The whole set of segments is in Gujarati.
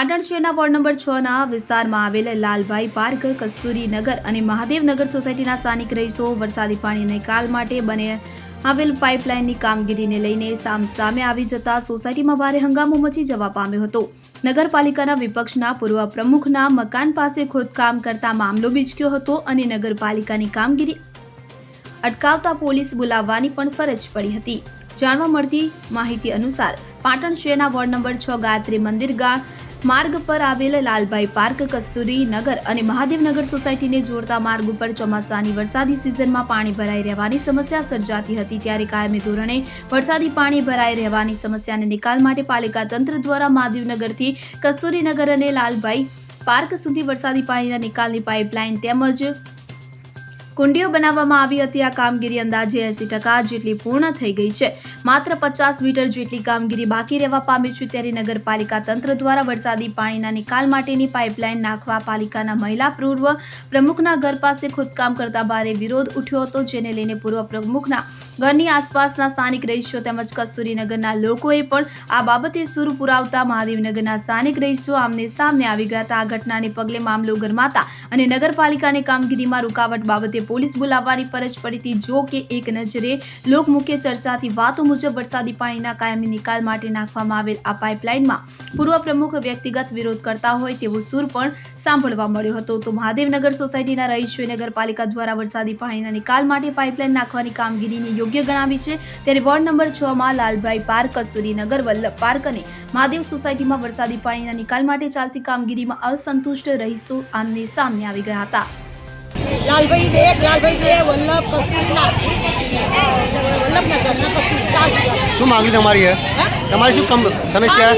પાટણ શહેરના વોર્ડ નંબર છ ના વિસ્તારમાં આવેલ લાલભાઈ પાર્ક કસ્તુરીનગર અને મહાદેવનગર સોસાયટીના સ્થાનિક રહીશો વરસાદી પાણીને નિકાલ માટે બને આવેલ પાઇપલાઇનની કામગીરીને લઈને સામસામે આવી જતા સોસાયટીમાં ભારે હંગામો મચી જવા પામ્યો હતો. નગરપાલિકાના વિપક્ષના પૂર્વ પ્રમુખના મકાન પાસે ખોદકામ કરતા મામલો બીચક્યો હતો અને નગરપાલિકાની કામગીરી અટકાવતા પોલીસ બોલાવવાની પણ ફરજ પડી હતી. જાણવા મળતી માહિતી અનુસાર પાટણ શહેરના વોર્ડ નંબર છ ગાયત્રી મંદિર ગા માર્ગ પર આવેલ લાલભાઈ પાર્ક, કસ્તુરી નગર અને મહાદેવનગર સોસાયટીને જોડતા માર્ગ ઉપર ચોમાસાની વરસાદી સિઝનમાં પાણી ભરાઈ રહેવાની સમસ્યા સર્જાતી હતી. ત્યારે કાયમી ધોરણે વરસાદી પાણી ભરાઈ રહેવાની સમસ્યાને નિકાલ માટે પાલિકા તંત્ર દ્વારા મહાદેવનગરથી કસ્તુરીનગર અને લાલભાઈ પાર્ક સુધી વરસાદી પાણીના નિકાલની પાઇપલાઇન તેમજ કુંડીઓ બનાવવામાં આવી હતી. આ કામગીરી અંદાજે એસી ટકા જેટલી પૂર્ણ થઈ ગઈ છે. માત્ર પચાસ મીટર જેટલી કામગીરી બાકી રહેવા પામી છે. ત્યારે નગરપાલિકા તંત્ર દ્વારા વરસાદી પાણીના નિકાલ માટેની પાઇપલાઇન નાખવા પાલિકાના મહિલા પૂર્વ પ્રમુખના ઘર પાસે ખોદકામ કરતા ભારે વિરોધ ઉઠ્યો હતો, જેને લઈને પૂર્વ પ્રમુખના ઘરની આસપાસના સ્થાનિક રહીશો તેમજ કસ્તુરીનગરના લોકોએ પણ આ બાબતે સૂર પુરાવતા મહાદેવનગરના સ્થાનિક રહીશો આમને સામને આવી ગયા હતા. આ ઘટનાને પગલે મામલો ગરમાતા અને નગરપાલિકાની કામગીરીમાં રૂકાવટ બાબતે પોલીસ બોલાવવાની ફરજ પડી હતી જો કે એક નજરે લોકમુખ્ય ચર્ચાથી વાતો મુજબ વરસાદી પાણીના કાયમી નિકાલ માટે નાખવામાં આવેલ આ પાઇપલાઇનમાં પૂર્વ પ્રમુખ વ્યક્તિગત વિરોધ કરતા હોય તેવો સૂર પણ સાંભળવા મળ્યો હતો. તો મહાદેવનગર સોસાયટીના રહીશોએ નગરપાલિકા દ્વારા વરસાદી પાણીના નિકાલ માટે પાઇપલાઇન નાખવાની કામગીરીને યોગ્ય ગણાવી છે. ત્યારે વોર્ડ નંબર છ માં લાલભાઈ પાર્ક કસ્તુરીનગર વલ્લભ પાર્ક અને મહાદેવ સોસાયટીમાં વરસાદી પાણીના નિકાલ માટે ચાલતી કામગીરીમાં અસંતુષ્ટ રહીશો આમને સામે આવી ગયા હતા. લાલભાઈ બે લાલભાઈ બે વલ્લભ કસ્તુરીના. વલ્લભનગર ના કસ્તુરી ચાર શું માંગણી તમારી છે? તમારી શું કમ સમસ્યા?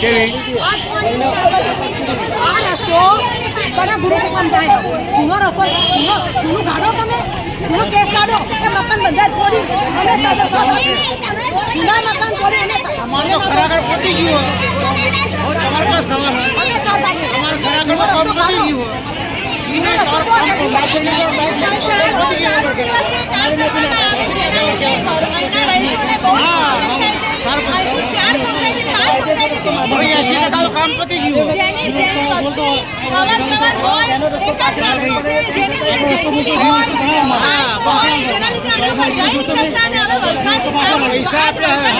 કેવી? બધા ગ્રુપ બંધાય જૂનો રસ્તો જૂનો જૂનું કાઢો તમે જૂનો કેસ કાઢો એ મકાન બંધાય થોડી અમે સાથે સાથે જૂના મકાન થોડી અમે અમારે તો પતી ગયું હોય. તમારે સવાલ અમે સાથે તમારે ખરેખર તો કામ પતી ગયું હોય. એને કામ કામ બાપુને તો બાપ બાપ પતી ગયું હોય ખરેખર. હવે 80 ટકા તો કામ પતી ગયું હોય. હા, પૈસા આપ્યા હે.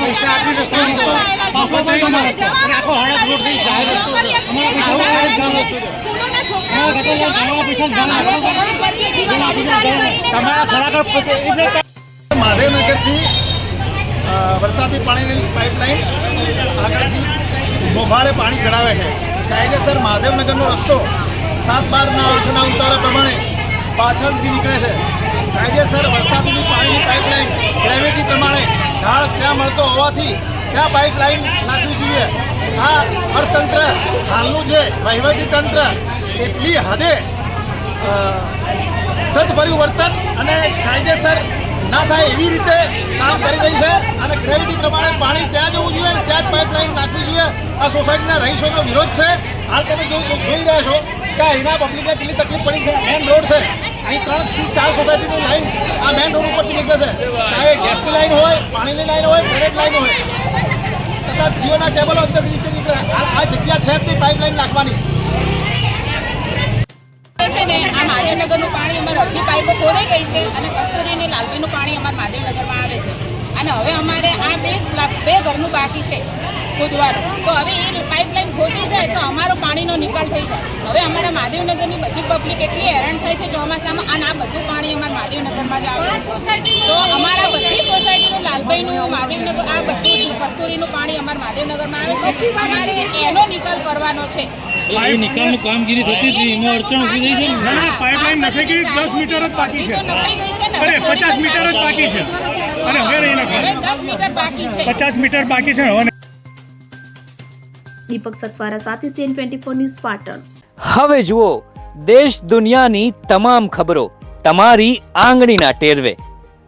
પૈસા આપી રસ્તો રસ્તો. પાછો રોડ જાહેર રસ્તો. તમારા ખરેખર પતે એટલે મહાદેવનગરથી વરસાદી પાણીની પાઇપલાઇન આગળથી મોભારે પાણી ચડાવે છે. કાયદેસર મહાદેવનગરનો રસ્તો સાત બારના આઠના ઉતારા પ્રમાણે પાછળથી નીકળે છે. કાયદેસર વરસાદની પાણીની પાઇપલાઇન ગ્રેવિટી પ્રમાણે ઢાળ ત્યાં મળતો હોવાથી ત્યાં પાઇપલાઇન નાખવી જોઈએ. આ અર્થતંત્ર હાલનું જે વહીવટી તંત્ર એટલી હદે અ, તત્પર્યું વર્તન અને કાયદેસર ના થાય એવી રીતે કામ કરી રહી છે અને ગ્રેવિટી પ્રમાણે પાણી ત્યાં જવું જોઈએ અને ત્યાં જ પાઇપલાઇન નાખવી જોઈએ. આ સોસાયટીના રહીશોનો વિરોધ છે. હાલ તમે જોઈ રહ્યા છો કે અહીંના પબ્લિકને કેટલી તકલીફ પડી છે. મેન રોડ છે. અહીં ત્રણથી ચાર સોસાયટીની લાઈન આ મેન રોડ ઉપરથી નીકળે છે. ચાહે ગેસની લાઈન હોય, પાણીની લાઈન હોય ડ્રેનેજ લાઈન હોય, તથા જીઓના કેબલો અંદરથી નીચે નીકળે. આ જગ્યા છે જ નહીં પાઇપલાઇન નાખવાની. પાણી અમારે અડધી પાઇપો ખોરાઈ ગઈ છે અને કસ્તુરી અને પાણી અમારે મહાદેવનગરમાં આવે છે. અને હવે અમારે આ બે બે ઘરનું બાકી છે ખોદવાનું. તો હવે એ પાઇપલાઇન ખોદી જાય તો અમારો પાણીનો નિકાલ થઈ જાય. હવે અમારા મહાદેવનગરની બધી પબ્લિક એટલી હેરાન થાય છે ચોમાસામાં, અને આ બધું પાણી અમારા મહાદેવનગરમાં જ આવે તો અમારા બધી આ કસ્તુરીનું પાણી અમારા મહાદેવનગરમાં આવે છે. અમારે એનો નિકાલ કરવાનો છે. એ નિકાલની કામગીરી થતી હતી એમાં અડચણ ઊભી થઈ છે. ના ના પાઇપલાઇન નથી ગઈ દસ મીટર જ બાકી છે. તો નખાઈ ગઈ છે ને અરે પચાસ મીટર જ બાકી છે. અને હવે રહી હવે નાખે દસ મીટર બાકી છે. પચાસ મીટર બાકી છે હવે દીપક સકવારા સાથે CN twenty four news Patan. હવે જુઓ દેશ દુનિયાની તમામ ખબરો તમારી આંગળીના ટેરવે.